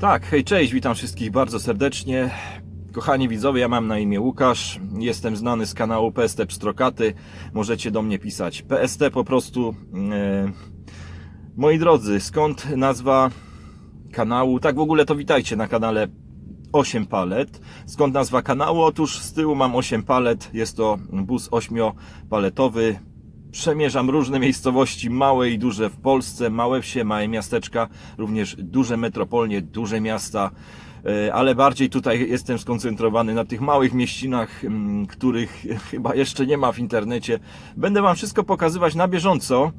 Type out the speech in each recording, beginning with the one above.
Tak, hej, cześć, witam wszystkich bardzo serdecznie. Kochani widzowie, ja mam na imię Łukasz, jestem znany z kanału PST Pstrokaty, możecie do mnie pisać PST po prostu. E, moi drodzy, skąd nazwa kanału? Tak w ogóle to witajcie na kanale 8 palet. Skąd nazwa kanału? Otóż z tyłu mam 8 palet, jest to bus 8-paletowy. Przemierzam różne miejscowości, małe i duże w Polsce, małe wsie, małe miasteczka, również duże metropolie, duże miasta, e, ale bardziej tutaj jestem skoncentrowany na tych małych mieścinach, których chyba jeszcze nie ma w internecie. Będę Wam wszystko pokazywać na bieżąco.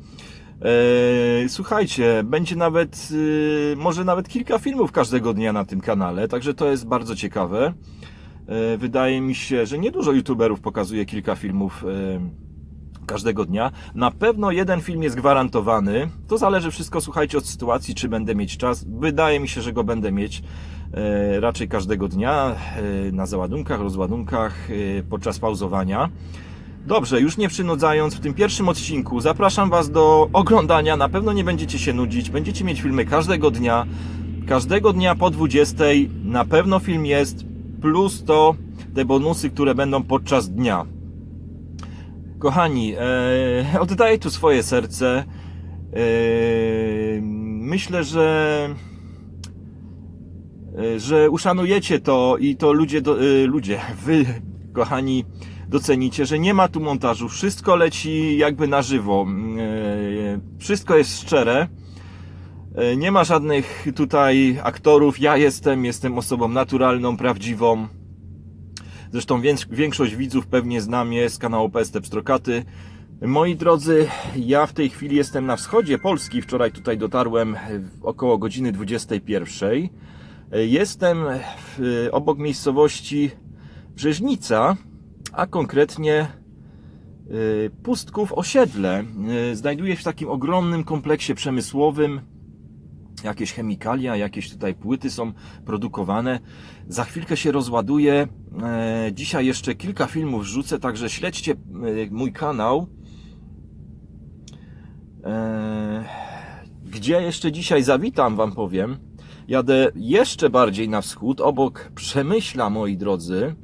E, Słuchajcie, będzie nawet, y, może nawet kilka filmów każdego dnia na tym kanale, także to jest bardzo ciekawe. E, Wydaje mi się, że niedużo youtuberów pokazuje kilka filmów każdego dnia. Na pewno jeden film jest gwarantowany. To zależy wszystko, słuchajcie, od sytuacji, czy będę mieć czas. Wydaje mi się, że go będę mieć e, raczej każdego dnia e, na załadunkach, rozładunkach, e, podczas pauzowania. Dobrze, już nie przynudzając, w tym pierwszym odcinku zapraszam Was do oglądania. Na pewno nie będziecie się nudzić. Będziecie mieć filmy każdego dnia. Każdego dnia po 20 na pewno film jest, plus to te bonusy, które będą podczas dnia. Kochani, e, oddaję tu swoje serce. E, myślę, że e, że uszanujecie to i to ludzie, do, e, ludzie, wy, kochani, docenicie, że nie ma tu montażu. Wszystko leci jakby na żywo. E, wszystko jest szczere. Nie ma żadnych tutaj aktorów. Ja jestem, jestem osobą naturalną, prawdziwą. Zresztą wię- większość widzów pewnie zna mnie z kanału PST Pstrokaty. Moi drodzy, ja w tej chwili jestem na wschodzie Polski. Wczoraj tutaj dotarłem około godziny 21. Jestem w, obok miejscowości Brzeżnica, a konkretnie y, Pustków osiedle. Y, Znajduje się w takim ogromnym kompleksie przemysłowym jakieś chemikalia, jakieś tutaj płyty są produkowane. Za chwilkę się rozładuje. E, Dzisiaj jeszcze kilka filmów wrzucę, także śledźcie e, mój kanał. E, Gdzie jeszcze dzisiaj zawitam, Wam powiem. Jadę jeszcze bardziej na wschód, obok Przemyśla, moi drodzy.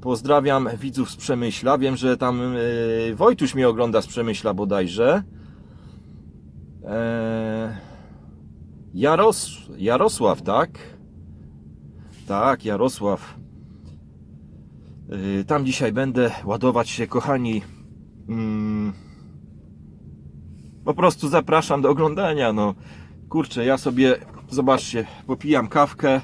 Pozdrawiam widzów z Przemyśla. Wiem, że tam Wojtuś mnie ogląda z Przemyśla bodajże. Eee... Jaros... Jarosław, tak? Tak, Jarosław. Yy, Tam dzisiaj będę ładować się, kochani. Mm, Po prostu zapraszam do oglądania. No, kurczę, ja sobie, zobaczcie, popijam kawkę.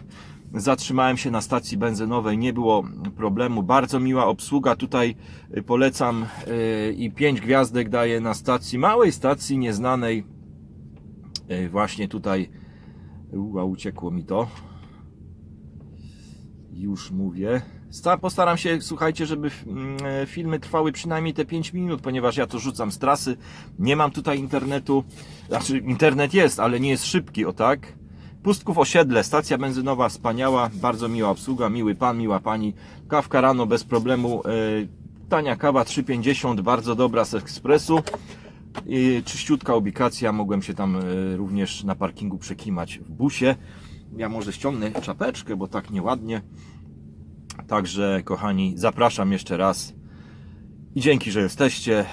Zatrzymałem się na stacji benzynowej, nie było problemu. Bardzo miła obsługa. Tutaj y, polecam yy, i 5 gwiazdek daję na stacji, małej stacji nieznanej. Właśnie tutaj Ua, uciekło mi to. Już mówię. Sta- Postaram się, słuchajcie, żeby mm, e, filmy trwały przynajmniej te 5 minut, ponieważ ja to rzucam z trasy. Nie mam tutaj internetu. Znaczy, internet jest, ale nie jest szybki, o tak. Pustków osiedle, stacja benzynowa wspaniała, bardzo miła obsługa, miły pan, miła pani. Kawka rano bez problemu. e, Tania kawa 3,50, bardzo dobra z ekspresu. Czyściutka ubikacja, mogłem się tam e, również na parkingu przekimać w busie. Ja może ściągnę czapeczkę, bo tak nieładnie. Także, kochani, zapraszam jeszcze raz. I dzięki, że jesteście.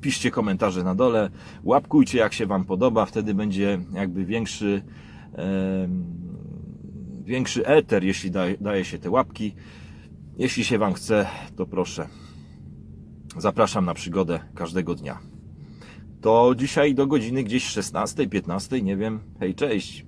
Piszcie komentarze na dole. Łapkujcie, jak się Wam podoba. Wtedy będzie jakby większy, em, większy eter, jeśli daje, daje się te łapki. Jeśli się Wam chce, to proszę. Zapraszam na przygodę każdego dnia to dzisiaj do godziny gdzieś 16, 15, nie wiem. Hej, cześć.